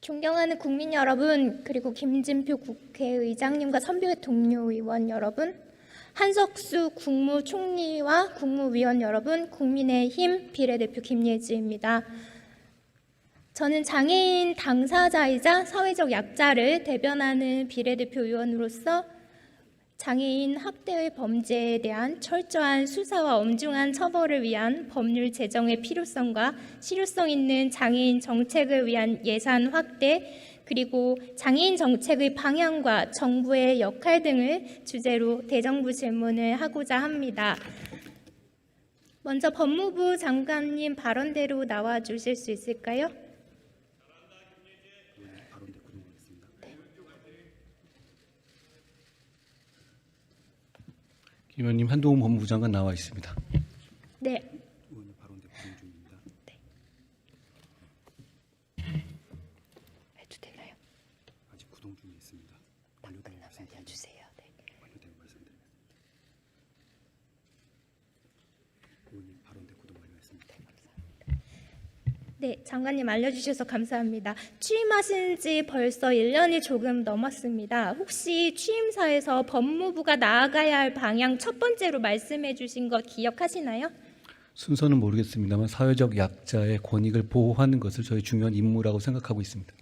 존경하는 국민 여러분, 그리고 김진표 국회의장님과 선배 동료 의원 여러분, 한석수 국무총리와 국무위원 여러분, 국민의힘 비례대표 김예지입니다. 저는 장애인 당사자이자 사회적 약자를 대변하는 비례대표 의원으로서 장애인 학대의 범죄에 대한 철저한 수사와 엄중한 처벌을 위한 법률 제정의 필요성과 실효성 있는 장애인 정책을 위한 예산 확대 그리고 장애인 정책의 방향과 정부의 역할 등을 주제로 대정부 질문을 하고자 합니다. 먼저 법무부 장관님 발언대로 나와 주실 수 있을까요? 김 의원님 한동훈 법무부 장관 나와 있습니다. 네. 의원님 발언대 구동 중입니다. 해도 되나요? 아직 구동 중에 있습니다. 완료되면 말씀드리겠습니다. 주세요. 네. 완료되면 말씀드리겠습니다. 의원님 발언대 구동 완료했습니다. 네, 장관님 알려주셔서 감사합니다. 취임하신 지 벌써 1년이 조금 넘었습니다. 혹시 취임사에서 법무부가 나아가야 할 방향 첫 번째로 말씀해 주신 것 기억하시나요? 순서는 모르겠습니다만 사회적 약자의 권익을 보호하는 것을 저희 중요한 임무라고 생각하고 있습니다.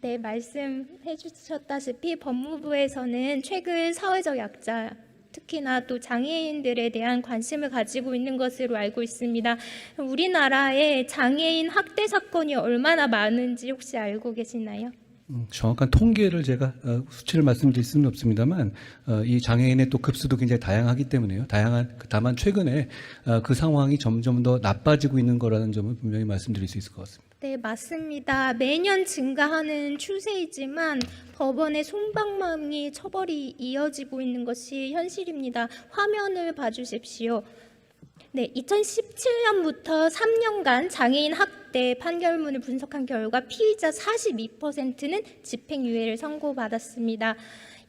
네, 말씀해 주셨다시피 법무부에서는 최근 사회적 약자 특히나 또 장애인들에 대한 관심을 가지고 있는 것으로 알고 있습니다. 우리나라에 장애인 학대 사건이 얼마나 많은지 혹시 알고 계시나요? 음, 정확한 통계를 제가 어, 수치를 말씀드릴 수는 없습니다만 어, 이 장애인의 또 급수도 굉장히 다양하기 때문에요. 다양한 다만 최근에 어, 그 상황이 점점 더 나빠지고 있는 거라는 점을 분명히 말씀드릴 수 있을 것 같습니다. 네, 맞습니다. 매년 증가하는 추세이지만 법원의 손방망이 처벌이 이어지고 있는 것이 현실입니다. 화면을 봐주십시오. 네, 2017년부터 3년간 장애인 학대 판결문을 분석한 결과 피의자 42%는 집행유예를 선고받았습니다.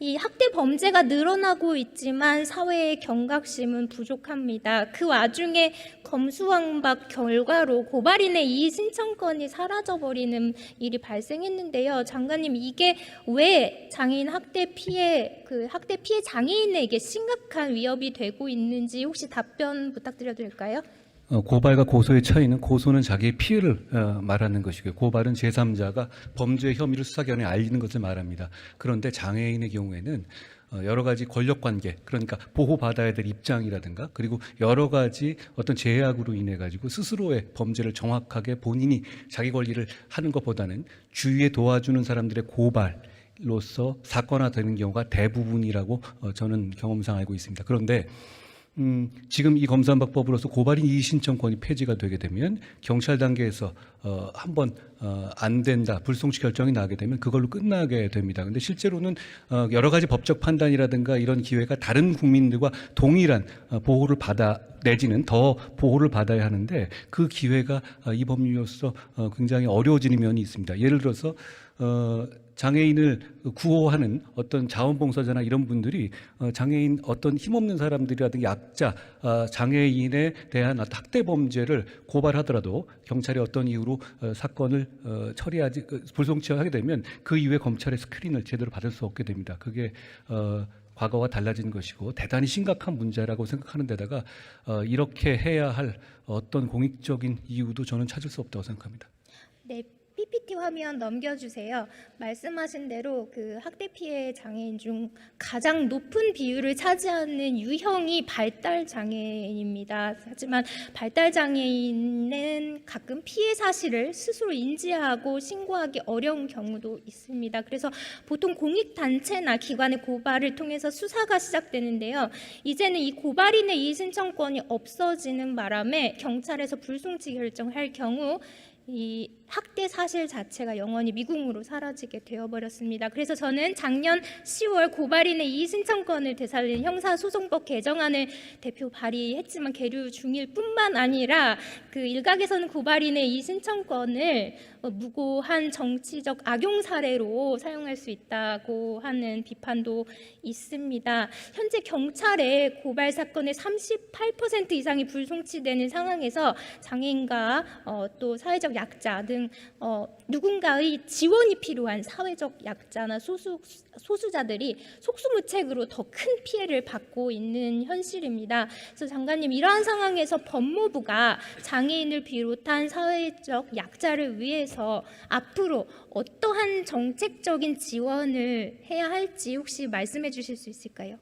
이 학대 범죄가 늘어나고 있지만 사회의 경각심은 부족합니다. 그 와중에 검수왕박 결과로 고발인의 이의 신청권이 사라져버리는 일이 발생했는데요. 장관님 이게 왜 장애인 학대 피해 그 학대 피해 장애인에게 심각한 위협이 되고 있는지 혹시 답변 부탁드려도 될까요? 어, 고발과 고소의 차이는 고소는 자기의 피해를 어, 말하는 것이고요. 고발은 제3자가 범죄 혐의를 수사기관에 알리는 것을 말합니다. 그런데 장애인의 경우에는 어, 여러 가지 권력 관계, 그러니까 보호받아야 될 입장이라든가, 그리고 여러 가지 어떤 제약으로 인해 가지고 스스로의 범죄를 정확하게 본인이 자기 권리를 하는 것보다는 주위에 도와주는 사람들의 고발 로서 사건화되는 경우가 대부분이라고 어, 저는 경험상 알고 있습니다. 그런데 음, 지금 이 검사안박법으로서 고발인 이의 신청권이 폐지가 되게 되면 경찰 단계에서 어, 한번 어, 안 된다 불송치 결정이 나게 되면 그걸로 끝나게 됩니다. 근데 실제로는 어, 여러 가지 법적 판단이라든가 이런 기회가 다른 국민들과 동일한 어, 보호를 받아 내지는 더 보호를 받아야 하는데 그 기회가 어, 이 법률로서 어, 굉장히 어려워지는 면이 있습니다. 예를 들어서 어, 장애인을 구호하는 어떤 자원봉사자나 이런 분들이 어, 장애인 어떤 힘없는 사람들이라든가 약자, 어, 장애인에 대한 학대 범죄를 고발하더라도 경찰이 어떤 이유로 어, 사건을 어, 처리하지 그, 불송치하게 되면 그 이후에 검찰의 스크린을 제대로 받을 수 없게 됩니다. 그게 어, 과거와 달라진 것이고 대단히 심각한 문제라고 생각하는 데다가 어, 이렇게 해야 할 어떤 공익적인 이유도 저는 찾을 수 없다고 생각합니다. 네, PPT 화면 넘겨주세요. 말씀하신 대로 그 학대 피해 장애인 중 가장 높은 비율을 차지하는 유형이 발달 장애인입니다. 하지만 발달 장애인은 가끔 피해 사실을 스스로 인지하고 신고하기 어려운 경우도 있습니다. 그래서 보통 공익 단체나 기관의 고발을 통해서 수사가 시작되는데요. 이제는 이 고발인의 이의 신청권이 없어지는 바람에 경찰에서 불송치 결정할 경우 이 학대 사실 자체가 영원히 미궁으로 사라지게 되어버렸습니다. 그래서 저는 작년 10월 고발인의 이의 신청권을 되살린 형사소송법 개정안을 대표 발의했지만 계류 중일 뿐만 아니라 그 일각에서는 고발인의 이의 신청권을 어, 무고한 정치적 악용 사례로 사용할 수 있다고 하는 비판도 있습니다. 현재 경찰의 고발 사건의 38% 이상이 불송치되는 상황에서 장애인과 어, 또 사회적 약자 등 어, 누군가의 지원이 필요한 사회적 약자나 소수 소수자들이 속수무책으로 더 큰 피해를 받고 있는 현실입니다. 그래서 장관님 이러한 상황에서 법무부가 장애인을 비롯한 사회적 약자를 위해서 앞으로 어떠한 정책적인 지원을 해야 할지 혹시 말씀해 주실 수 있을까요?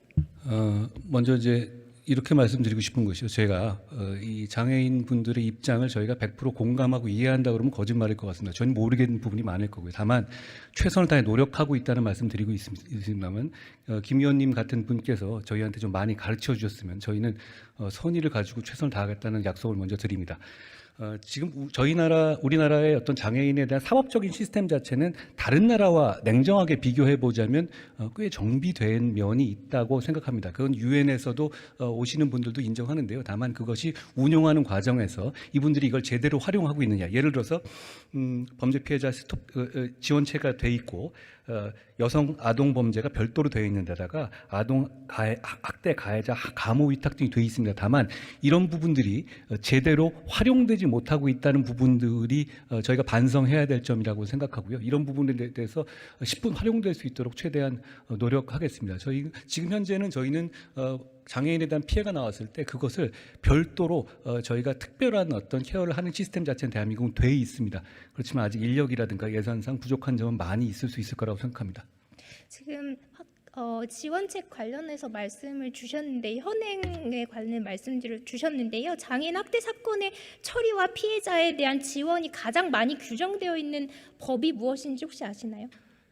어, 먼저 이제 이렇게 말씀드리고 싶은 것이요. 제가 어, 이 장애인 분들의 입장을 저희가 100% 공감하고 이해한다 그러면 거짓말일 것 같습니다. 저는 모르겠는 부분이 많을 거고요. 다만 최선을 다해 노력하고 있다는 말씀 드리고 있습- 있습니다만 어, 김 의원님 같은 분께서 저희한테 좀 많이 가르쳐 주셨으면 저희는 어, 선의를 가지고 최선을 다하겠다는 약속을 먼저 드립니다. 어, 지금 우- 저희 나라 우리나라의 어떤 장애인에 대한 사법적인 시스템 자체는 다른 나라와 냉정하게 비교해 보자면 어, 꽤 정비된 면이 있다고 생각합니다. 그건 유엔에서도 어, 오시는 분들도 인정하는데요. 다만 그것이 운용하는 과정에서 이분들이 이걸 제대로 활용하고 있느냐. 예를 들어서 음, 범죄 피해자 스톱 어, 어, 지원체가 돼 있고 어, 여성 아동 범죄가 별도로 되어 있는 데다가 아동 가해, 학- 학대 가해자 감호 위탁 등이 되어 있습니다. 다만 이런 부분들이 어, 제대로 활용되지 못하고 있다는 부분들이 어, 저희가 반성해야 될 점이라고 생각하고요. 이런 부분에 대해서 10분 활용될 수 있도록 최대한 어, 노력하겠습니다. 저희 지금 현재는 저희는 어, 장애인에 대한 피해가 나왔을 때 그것을 별도로 어, 저희가 특별한 어떤 케어를 하는 시스템 자체는 대한민국은 돼 있습니다. 그렇지만 아직 인력이라든가 예산상 부족한 점은 많이 있을 수 있을 거라고 생각합니다. 지금 확- 어, 지원책 관련해서 말씀을 주셨는데 현행에 관련 말씀들을 주셨는데요. 장애인 학대 사건의 처리와 피해자에 대한 지원이 가장 많이 규정되어 있는 법이 무엇인지 혹시 아시나요?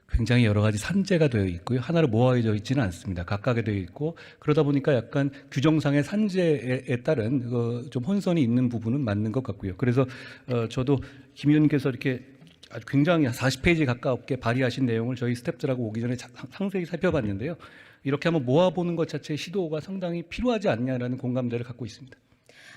굉장히 여러 가지 산재가 되어 있고요. 하나로 모아져 있지는 않습니다. 각각에 되어 있고 그러다 보니까 약간 규정상의 산재에 따른 어, 좀 혼선이 있는 부분은 맞는 것 같고요. 그래서 어, 저도 김 의원님께서 이렇게 아주 굉장히 40페이지 가깝게 발의하신 내용을 저희 스태프들하고 오기 전에 자- 상세히 살펴봤는데요. 이렇게 한번 모아보는 것 자체의 시도가 상당히 필요하지 않냐라는 공감대를 갖고 있습니다.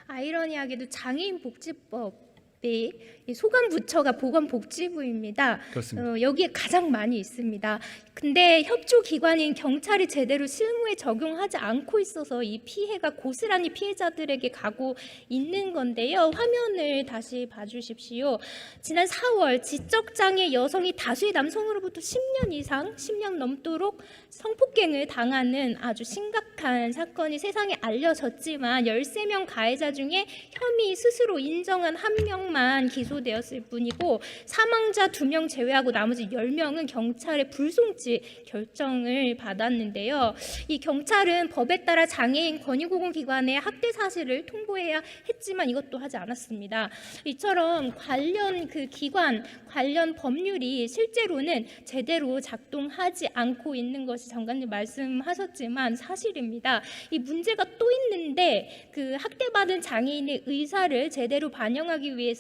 아이러니하게도 장애인 복지법 이이 소관부처가 보건복지부입니다. 어, 여기에 가장 많이 있습니다. 근데 협조 기관인 경찰이 제대로 실무에 적용하지 않고 있어서 이 피해가 고스란히 피해자들에게 가고 있는 건데요. 화면을 다시 봐주십시오. 지난 4월 지적장애 여성이 다수의 남성으로부터 10년 이상, 10년 넘도록 성폭행을 당하는 아주 심각한 사건이 세상에 알려졌지만 13명 가해자 중에 혐의 스스로 인정한 한명 만 기소되었을 뿐이고 사망자 2명 제외하고 나머지 10명은 경찰의 불송치 결정을 받았는데요. 이 경찰은 법에 따라 장애인 권익보건기관에 학대 사실을 통보해야 했지만 이것도 하지 않았습니다. 이처럼 관련 그 기관 관련 법률이 실제로는 제대로 작동하지 않고 있는 것이 장관님 말씀하셨지만 사실입니다. 이 문제가 또 있는데 그 학대받은 장애인의 의사를 제대로 반영하기 위해서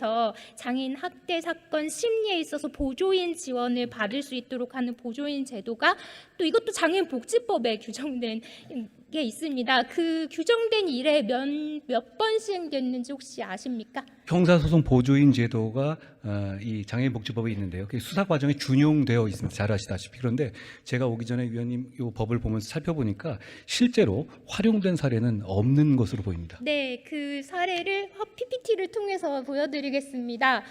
장애인 학대 사건 심리에 있어서 보조인 지원을 받을 수 있도록 하는 보조인 제도가 또 이것도 장애인 복지법에 규정된 게 있습니다. 그 규정된 일에 몇번 시행됐는지 혹시 아십니까? 형사소송 보조인 제도가 어, 이 장애인복지법에 있는데요. 그게 수사 과정에 준용되어 있습니다. 잘 아시다시피 그런데 제가 오기 전에 위원님 이 법을 보면서 살펴보니까 실제로 활용된 사례는 없는 것으로 보입니다. 네, 그 사례를 PPT를 통해서 보여드리겠습니다.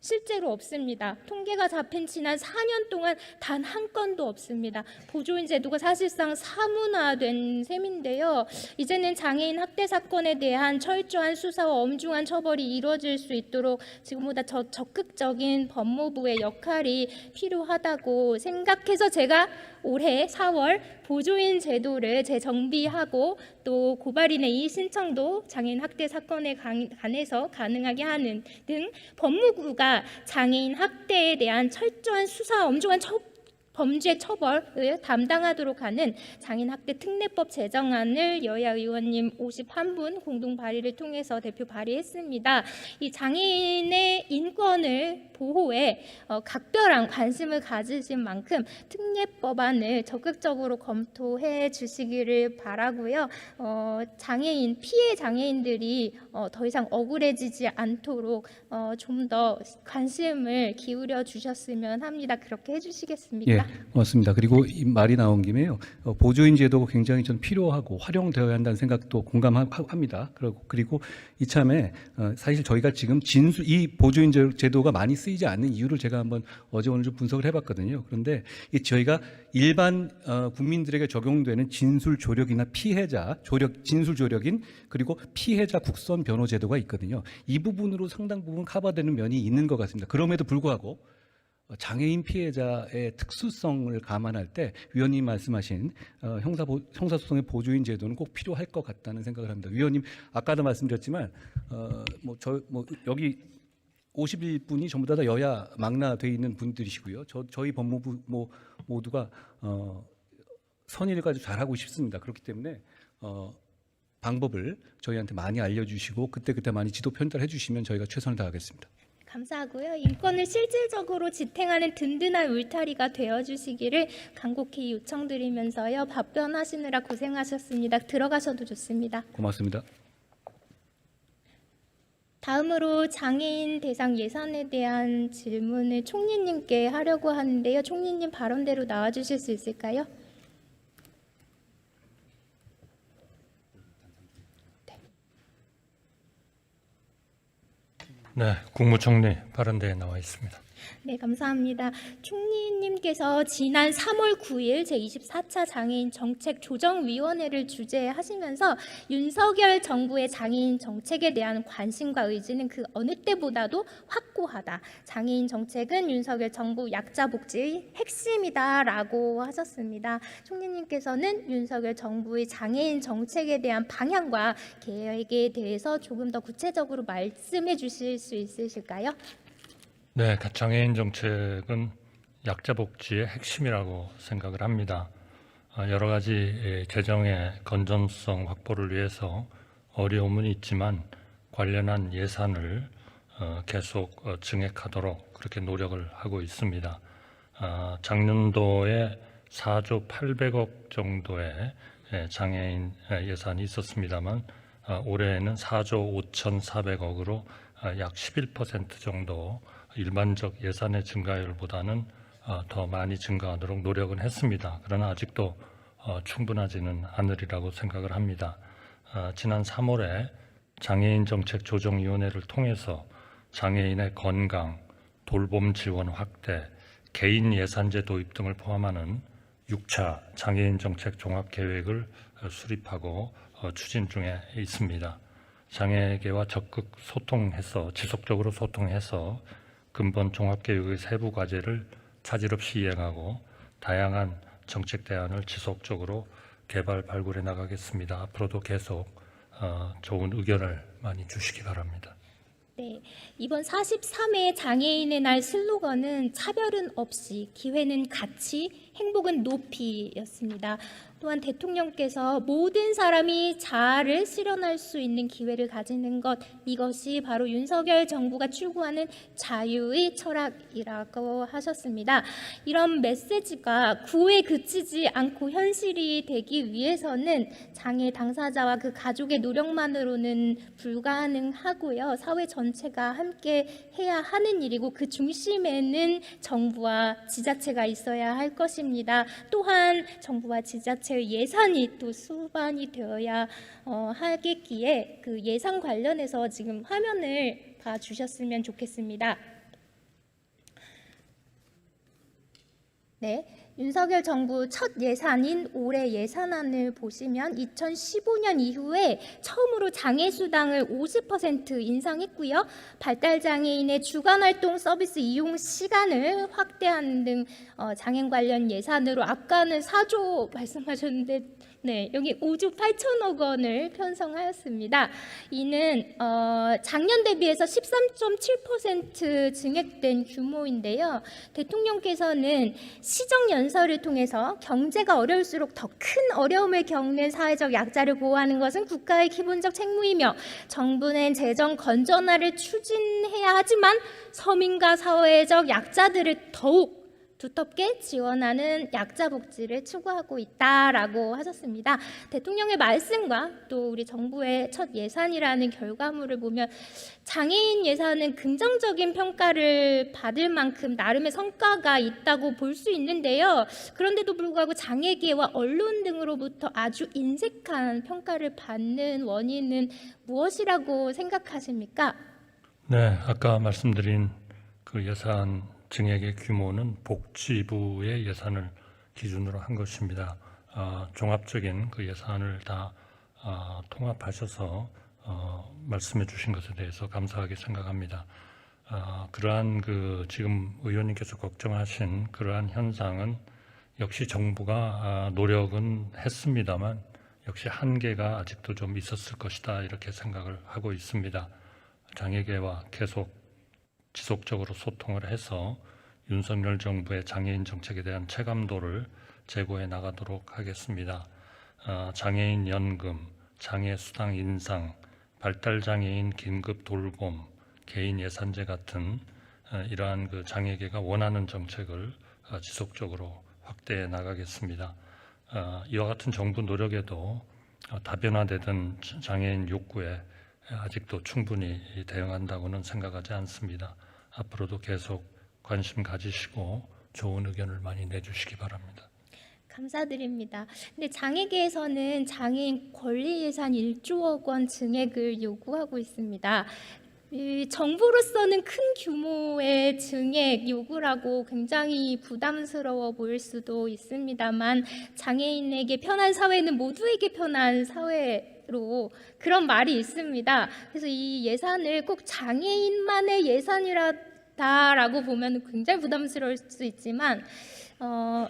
실제로 없습니다. 통계가 잡힌 지난 4년 동안 단 한 건도 없습니다. 보조인 제도가 사실상 사문화된 셈인데요. 이제는 장애인 학대 사건에 대한 철저한 수사와 엄중한 처벌이 이루어질 수 있도록 지금보다 더 적극적인 법무부의 역할이 필요하다고 생각해서 제가 올해 4월 보조인 제도를 재정비하고 또 고발인의 이의 신청도 장애인 학대 사건에 관- 관해서 가능하게 하는 등 법무부가 장애인 학대에 대한 철저한 수사 엄중한 처, 범죄 처벌을 담당하도록 하는 장애인 학대 특례법 제정안을 여야 의원님 51분 공동 발의를 통해서 대표 발의했습니다. 이 장애인의 인권을 보호에 어, 각별한 관심을 가지신 만큼 특례법안을 적극적으로 검토해 주시기를 바라고요. 어, 장애인 피해 장애인들이 어, 더 이상 억울해지지 않도록 어, 좀 더 관심을 기울여 주셨으면 합니다. 그렇게 해주시겠습니까? 예, 고맙습니다. 그리고 이 말이 나온 김에요. 어, 보조인 제도가 굉장히 전 필요하고 활용되어야 한다는 생각도 공감합니다. 그리고 그리고 이참에 어, 사실 저희가 지금 진수 이 보조인 제- 제도가 많이 쓰이지 않는 이유를 제가 한번 어제 오늘 좀 분석을 해봤거든요. 그런데 이 저희가 일반 어, 국민들에게 적용되는 진술 조력이나 피해자 조력 진술 조력인 그리고 피해자 국선 변호 제도가 있거든요. 이 부분으로 상당 부분 커버되는 면이 있는 것 같습니다. 그럼에도 불구하고 어, 장애인 피해자의 특수성을 감안할 때 위원님 말씀하신 어, 형사 형사소송의 보조인 제도는 꼭 필요할 것 같다는 생각을 합니다. 위원님 아까도 말씀드렸지만 어, 뭐저뭐 여기 51분이 전부 다 여야 망라돼 있는 분들이시고요. 저 저희 법무부 뭐 모두가 어, 선의를 가지고 잘하고 싶습니다. 그렇기 때문에 어, 방법을 저희한테 많이 알려주시고 그때 그때 많이 지도 편달해 주시면 저희가 최선을 다하겠습니다. 감사하고요. 인권을 실질적으로 지탱하는 든든한 울타리가 되어 주시기를 간곡히 요청드리면서요. 답변하시느라 고생하셨습니다. 들어가셔도 좋습니다. 고맙습니다. 다음으로 장애인 대상 예산에 대한 질문을 총리님께 하려고 하는데요. 총리님 발언대로 나와 주실 수 있을까요? 네, 국무총리 발언대에 나와 있습니다. 네, 감사합니다. 총리님께서 지난 3월 9일 제24차 장애인 정책 조정위원회를 주재하시면서 윤석열 정부의 장애인 정책에 대한 관심과 의지는 그 어느 때보다도 확고하다. 장애인 정책은 윤석열 정부 약자 복지의 핵심이다라고 하셨습니다. 총리님께서는 윤석열 정부의 장애인 정책에 대한 방향과 계획에 대해서 조금 더 구체적으로 말씀해 주실 수 있으실까요? 네, 장애인 정책은 약자 복지의 핵심이라고 생각을 합니다. 아, 여러 가지 예, 재정의 건전성 확보를 위해서 어려움은 있지만 관련한 예산을 어, 계속 어, 증액하도록 그렇게 노력을 하고 있습니다. 아, 작년도에 4조 800억 정도의 예, 장애인 예, 예산이 있었습니다만 아, 올해에는 4조 5,400억으로 아, 약11% 정도 일반적 예산의 증가율보다는 어, 더 많이 증가하도록 노력은 했습니다. 그러나 아직도 어, 충분하지는 않으리라고 생각을 합니다. 아, 지난 3월에 장애인 정책 조정위원회를 통해서 장애인의 건강, 돌봄 지원 확대, 개인 예산제 도입 등을 포함하는 6차 장애인 정책 종합 계획을 어, 수립하고 어, 추진 중에 있습니다. 장애계와 적극 소통해서 지속적으로 소통해서 근본 종합계획의 세부 과제를 차질 없이 이행하고 다양한 정책 대안을 지속적으로 개발 발굴해 나가겠습니다. 앞으로도 계속 어, 좋은 의견을 많이 주시기 바랍니다. 네, 이번 43회 장애인의 날 슬로건은 차별은 없이 기회는 같이 행복은 높이였습니다. 또한 대통령께서 모든 사람이 자아를 실현할 수 있는 기회를 가지는 것 이것이 바로 윤석열 정부가 추구하는 자유의 철학이라고 하셨습니다. 이런 메시지가 구호에 그치지 않고 현실이 되기 위해서는 장애 당사자와 그 가족의 노력만으로는 불가능하고요. 사회 전체가 함께 해야 하는 일이고 그 중심에는 정부와 지자체가 있어야 할 것입니다. 또한 정부와 지자체 의 예산이 또 수반이 되어야 어, 하겠기에 그 예산 관련해서 지금 화면을 봐 주셨으면 좋겠습니다. 네, 윤석열 정부 첫 예산인 올해 예산안을 보시면 2015년 이후에 처음으로 장애 수당을 50% 인상했고요. 발달 장애인의 주간 활동 서비스 이용 시간을 확대하는 등 어, 장애인 관련 예산으로 아까는 4조 말씀하셨는데 네, 여기 5조 8천억 원을 편성하였습니다. 이는 어, 작년 대비해서 13.7% 증액된 규모인데요. 대통령께서는 시정 연설을 통해서 경제가 어려울수록 더 큰 어려움을 겪는 사회적 약자를 보호하는 것은 국가의 기본적 책무이며 정부는 재정 건전화를 추진해야 하지만 서민과 사회적 약자들을 더욱 두텁게 지원하는 약자 복지를 추구하고 있다라고 하셨습니다. 대통령의 말씀과 또 우리 정부의 첫 예산이라는 결과물을 보면 장애인 예산은 긍정적인 평가를 받을 만큼 나름의 성과가 있다고 볼 수 있는데요. 그런데도 불구하고 장애계와 언론 등으로부터 아주 인색한 평가를 받는 원인은 무엇이라고 생각하십니까? 네, 아까 말씀드린 그 예산 증액의 규모는 복지부의 예산을 기준으로 한 것입니다. 아, 종합적인 그 예산을 다 아, 통합하셔서 어, 말씀해 주신 것에 대해서 감사하게 생각합니다. 아, 그러한 그 지금 의원님께서 걱정하신 그러한 현상은 역시 정부가 아, 노력은 했습니다만 역시 한계가 아직도 좀 있었을 것이다 이렇게 생각을 하고 있습니다. 장애계와 계속 지속적으로 소통을 해서 윤석열 정부의 장애인 정책에 대한 체감도를 제고해 나가도록 하겠습니다. 아, 장애인 연금, 장애 수당 인상, 발달 장애인 긴급 돌봄, 개인 예산제 같은 아, 이러한 그 장애계가 원하는 정책을 아, 지속적으로 확대해 나가겠습니다. 아, 이와 같은 정부 노력에도 아, 다변화되던 장애인 욕구에 아직도 충분히 대응한다고는 생각하지 않습니다. 앞으로도 계속 관심 가지시고 좋은 의견을 많이 내주시기 바랍니다. 감사드립니다. 근데 장애계에서는 장애인 권리 예산 1조억 원 증액을 요구하고 있습니다. 이 정부로서는 큰 규모의 증액 요구라고 굉장히 부담스러워 보일 수도 있습니다만 장애인에게 편한 사회는 모두에게 편한 사회로 그런 말이 있습니다. 그래서 이 예산을 꼭 장애인만의 예산이라 다라고 보면 굉장히 부담스러울 수 있지만 어,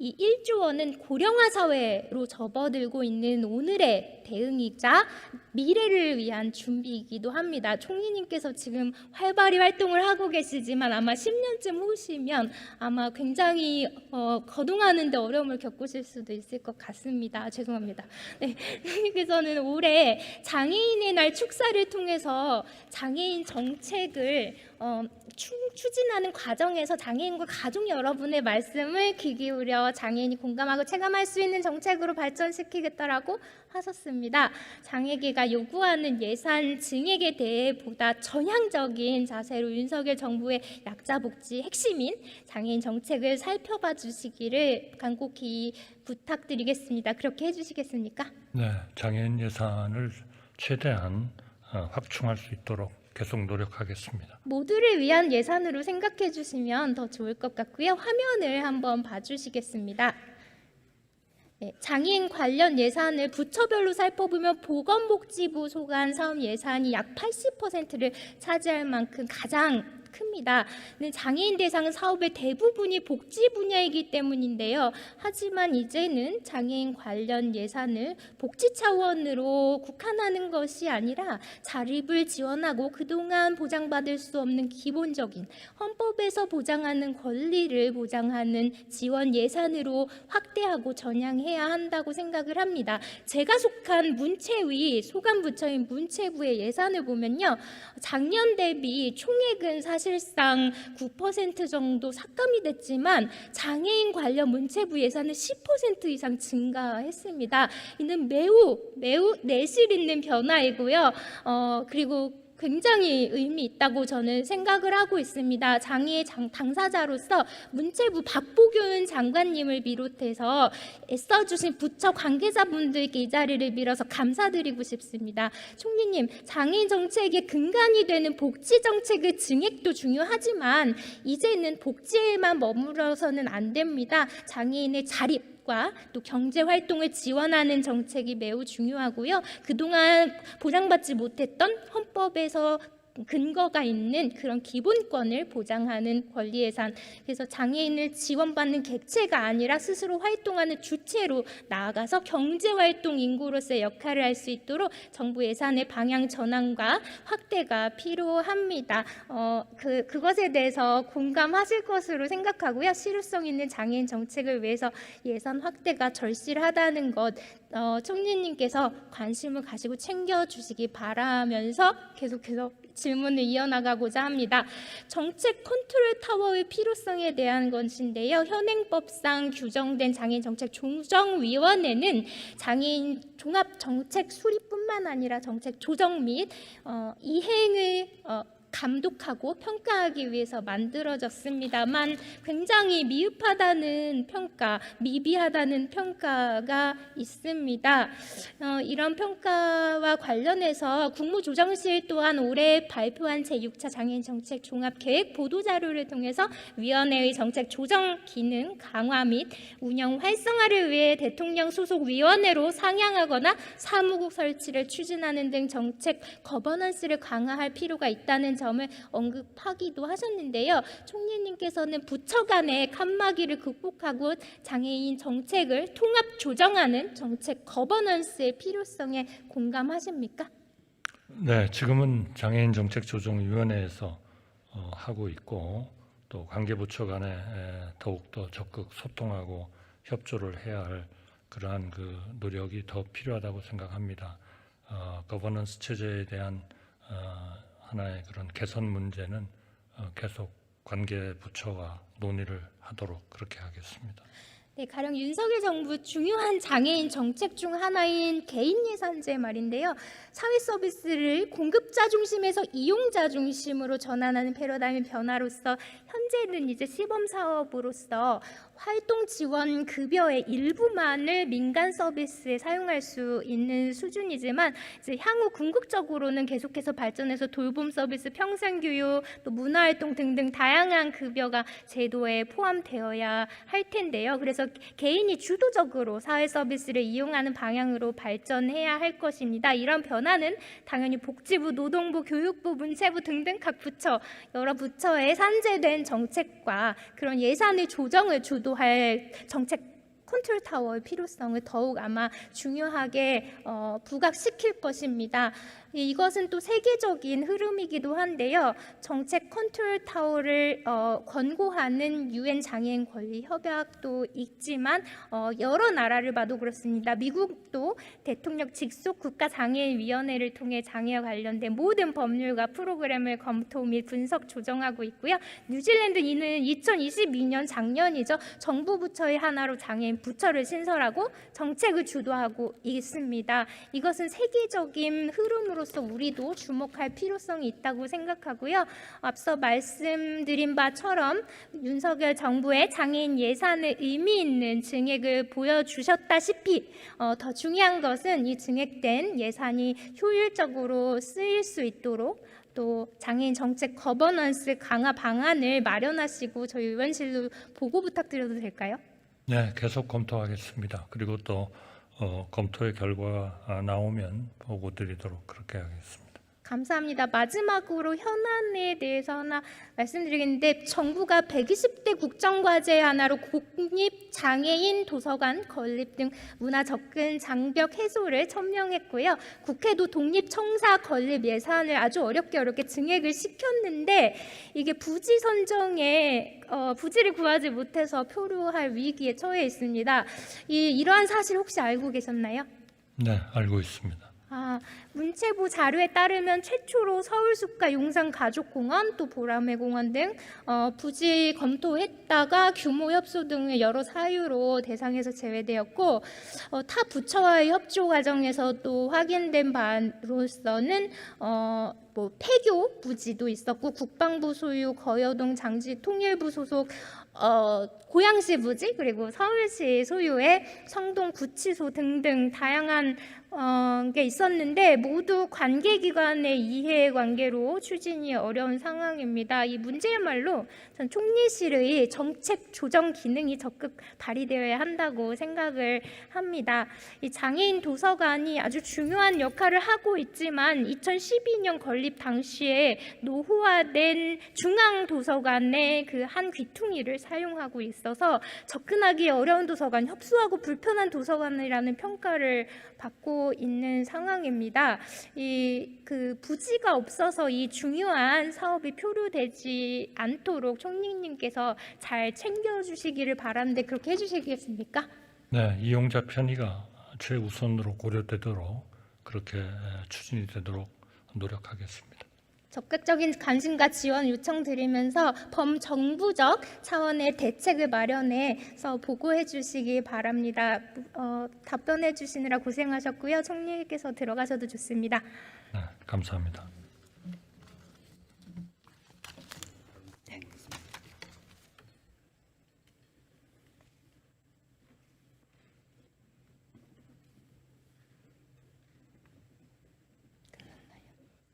이 1조 원은 고령화 사회로 접어들고 있는 오늘의 대응이자 미래를 위한 준비이기도 합니다. 총리님께서 지금 활발히 활동을 하고 계시지만 아마 10년쯤 후시면 아마 굉장히 어, 거동하는 데 어려움을 겪으실 수도 있을 것 같습니다. 죄송합니다. 네, 총리께서는 올해 장애인의 날 축사를 통해서 장애인 정책을 어, 추, 추진하는 과정에서 장애인과 가족 여러분의 말씀을 귀 기울여 장애인이 공감하고 체감할 수 있는 정책으로 발전시키겠다라고 하셨습니다. 장애계가 요구하는 예산 증액에 대해 보다 전향적인 자세로 윤석열 정부의 약자 복지 핵심인 장애인 정책을 살펴봐 주시기를 간곡히 부탁드리겠습니다. 그렇게 해주시겠습니까? 네, 장애인 예산을 최대한 어, 확충할 수 있도록 계속 노력하겠습니다. 모두를 위한 예산으로 생각해 주시면 더 좋을 것 같고요. 화면을 한번 봐주시겠습니다. 네, 장애인 관련 예산을 부처별로 살펴보면 보건복지부 소관 사업 예산이 약 80%를 차지할 만큼 가장 큽니다. 장애인 대상 사업의 대부분이 복지 분야이기 때문인데요. 하지만 이제는 장애인 관련 예산을 복지 차원으로 국한하는 것이 아니라 자립을 지원하고 그동안 보장받을 수 없는 기본적인 헌법에서 보장하는 권리를 보장하는 지원 예산으로 확대하고 전향해야 한다고 생각을 합니다. 제가 속한 문체위 소관 부처인 문체부의 예산을 보면요. 작년 대비 총액은 사실 상 9% 정도 삭감이 됐지만 장애인 관련 문체부 예산은 10% 이상 증가했습니다. 이는 매우 매우 내실 있는 변화이고요. 어, 그리고 굉장히 의미 있다고 저는 생각을 하고 있습니다. 장애의 장- 당사자로서 문체부 박보균 장관님을 비롯해서 애써주신 부처 관계자분들께 이 자리를 빌어서 감사드리고 싶습니다. 총리님, 장애인 정책의 근간이 되는 복지 정책의 증액도 중요하지만 이제는 복지에만 머물러서는 안 됩니다. 장애인의 자립 또 경제 활동을 지원하는 정책이 매우 중요하고요. 그동안 보장받지 못했던 헌법에서 근거가 있는 그런 기본권을 보장하는 권리 예산. 그래서 장애인을 지원받는 객체가 아니라 스스로 활동하는 주체로 나아가서 경제 활동 인구로서의 역할을 할 수 있도록 정부 예산의 방향 전환과 확대가 필요합니다. 어, 그 그것에 대해서 공감하실 것으로 생각하고요. 실효성 있는 장애인 정책을 위해서 예산 확대가 절실하다는 것 어, 총리님께서 관심을 가지고 챙겨 주시기 바라면서 계속해서 질문을 이어나가고자 합니다. 정책 컨트롤 타워의 필요성에 대한 것인데요. 현행법상 규정된 장애인 정책 조정위원회는 장애인 종합 정책 수립뿐만 아니라 정책 조정 및 어, 이행을 어, 감독하고 평가하기 위해서 만들어졌습니다만 굉장히 미흡하다는 평가, 미비하다는 평가가 있습니다. 어, 이런 평가와 관련해서 국무조정실 또한 올해 발표한 제6차 장애인 정책 종합 계획 보도 자료를 통해서 위원회의 정책 조정 기능 강화 및 운영 활성화를 위해 대통령 소속 위원회로 상향하거나 사무국 설치를 추진하는 등 정책 거버넌스를 강화할 필요가 있다는 점을 언급하기도 하셨는데요. 총리님께서는 부처 간의 칸막이를 극복하고 장애인 정책을 통합 조정하는 정책 거버넌스의 필요성에 공감하십니까? 네, 지금은 장애인 정책 조정 위원회에서 어, 하고 있고 또 관계부처 간에 에, 더욱더 적극 소통하고 협조를 해야 할 그러한 그 노력이 더 필요하다고 생각합니다. 어, 거버넌스 체제에 대한 어, 하나의 그런 개선 문제는 어, 계속 관계 부처와 논의를 하도록 그렇게 하겠습니다. 네, 가령 윤석열 정부 중요한 장애인 정책 중 하나인 개인 예산제 말인데요. 사회 서비스를 공급자 중심에서 이용자 중심으로 전환하는 패러다임 변화로서 현재는 이제 시범 사업으로서 활동 지원 급여의 일부만을 민간 서비스에 사용할 수 있는 수준이지만 이제 향후 궁극적으로는 계속해서 발전해서 돌봄 서비스, 평생 교육, 또 문화 활동 등등 다양한 급여가 제도에 포함되어야 할 텐데요. 그래서 개인이 주도적으로 사회 서비스를 이용하는 방향으로 발전해야 할 것입니다. 이런 변화는 당연히 복지부, 노동부, 교육부, 문체부 등등 각 부처 여러 부처의 산재된 정책과 그런 예산의 조정을 주도할 정책 컨트롤 타워의 필요성을 더욱 아마 중요하게 어, 부각시킬 것입니다. 이- 이것은 또 세계적인 흐름이기도 한데요. 정책 컨트롤 타워를 어, 권고하는 유엔 장애인 권리 협약도 있지만 어, 여러 나라를 봐도 그렇습니다. 미국도 대통령 직속 국가 장애인 위원회를 통해 장애와 관련된 모든 법률과 프로그램을 검토 및 분석 조정하고 있고요. 뉴질랜드 이는 2022년 작년이죠. 정부 부처의 하나로 장애인 부처를 신설하고 정책을 주도하고 있습니다. 이것은 세계적인 흐름으로 서 우리도 주목할 필요성이 있다고 생각하고요. 앞서 말씀드린 바처럼 윤석열 정부의 장애인 예산의 의미 있는 증액을 보여주셨다시피 어, 더 중요한 것은 이 증액된 예산이 효율적으로 쓰일 수 있도록 또 장애인 정책 거버넌스 강화 방안을 마련하시고 저희 의원실로 보고 부탁드려도 될까요? 네, 계속 검토하겠습니다. 그리고 또 어, 검토의 결과가 아, 나오면 보고 드리도록 그렇게 하겠습니다. 감사합니다. 마지막으로 현안에 대해서 하나 말씀드리겠는데 정부가 120대 국정과제 하나로 국립 장애인 도서관 건립 등 문화 접근 장벽 해소를 천명했고요. 국회도 독립 청사 건립 예산을 아주 어렵게 어렵게 증액을 시켰는데 이게 부지 선정에 어, 부지를 구하지 못해서 표류할 위기에 처해 있습니다. 이 이러한 사실 혹시 알고 계셨나요? 네, 알고 있습니다. 아, 문체부 자료에 따르면 최초로 서울숲과 용산 가족공원 또 보라매공원 등 어, 부지 검토했다가 규모 협소 등의 여러 사유로 대상에서 제외되었고 어, 타 부처와의 협조 과정에서 또 확인된 바로서는 어, 뭐 폐교 부지도 있었고 국방부 소유 거여동 장지 통일부 소속 어, 고양시 부지 그리고 서울시 소유의 성동 구치소 등등 다양한 어, 게 있었는데 모두 관계기관의 이해관계로 추진이 어려운 상황입니다. 이 문제야말로 전 총리실의 정책 조정 기능이 적극 발휘되어야 한다고 생각을 합니다. 이 장애인 도서관이 아주 중요한 역할을 하고 있지만 2012년 건립 당시에 노후화된 중앙 도서관의 그 한 귀퉁이를 사용하고 있어서 접근하기 어려운 도서관, 협소하고 불편한 도서관이라는 평가를 받고 있는 상황입니다. 이 그 부지가 없어서 이 중요한 사업이 표류되지 않도록 총리님께서 잘 챙겨주시기를 바라는데 그렇게 해주시겠습니까? 네, 이용자 편의가 최우선으로 고려되도록 그렇게 추진이 되도록 노력하겠습니다. 적극적인 관심과 지원 요청드리면서 범정부적 차원의 대책을 마련해서 보고해 주시기 바랍니다. 어, 답변해 주시느라 고생하셨고요. 총리께서 들어가셔도 좋습니다. 네, 감사합니다.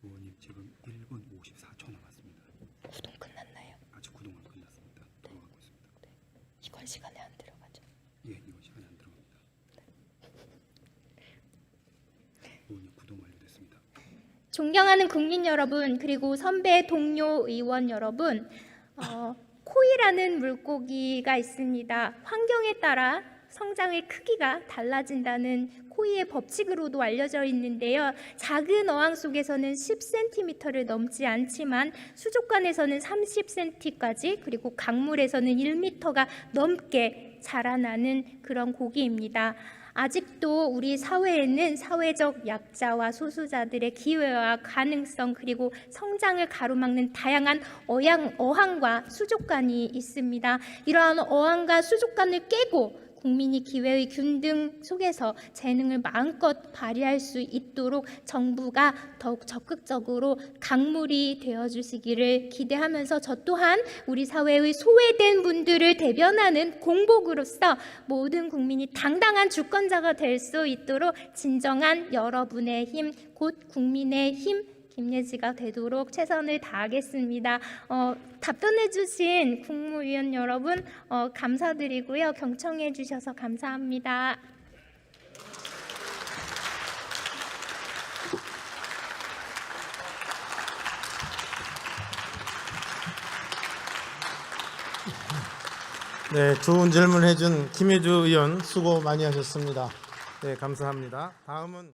의원님 지금 1분 54초 남았습니다. 구동 끝났나요? 아직 구동은 끝났습니다. 들어가고 있습니다. 이건 시간에 안 들어가죠. 예, 이건 시간이 안 들어갑니다. 의원님 구동 완료됐습니다. 존경하는 국민 여러분 그리고 선배 동료 의원 여러분 어, 코이라는 물고기가 있습니다. 환경에 따라 성장의 크기가 달라진다는 코이의 법칙으로도 알려져 있는데요. 작은 어항 속에서는 10cm를 넘지 않지만 수족관에서는 30cm까지 그리고 강물에서는 1m가 넘게 자라나는 그런 고기입니다. 아직도 우리 사회에는 사회적 약자와 소수자들의 기회와 가능성 그리고 성장을 가로막는 다양한 어양, 어항과 수족관이 있습니다. 이러한 어항과 수족관을 깨고 국민이 기회의 균등 속에서 재능을 마음껏 발휘할 수 있도록 정부가 더욱 적극적으로 강물이 되어 주시기를 기대하면서 저 또한 우리 사회의 소외된 분들을 대변하는 공복으로서 모든 국민이 당당한 주권자가 될 수 있도록 진정한 여러분의 힘, 곧 국민의 힘 김예지가 되도록 최선을 다하겠습니다. 어, 답변해주신 국무위원 여러분 어, 감사드리고요. 경청해주셔서 감사합니다. 네, 좋은 질문 해준 김혜주 의원 수고 많이 하셨습니다. 네, 감사합니다. 다음은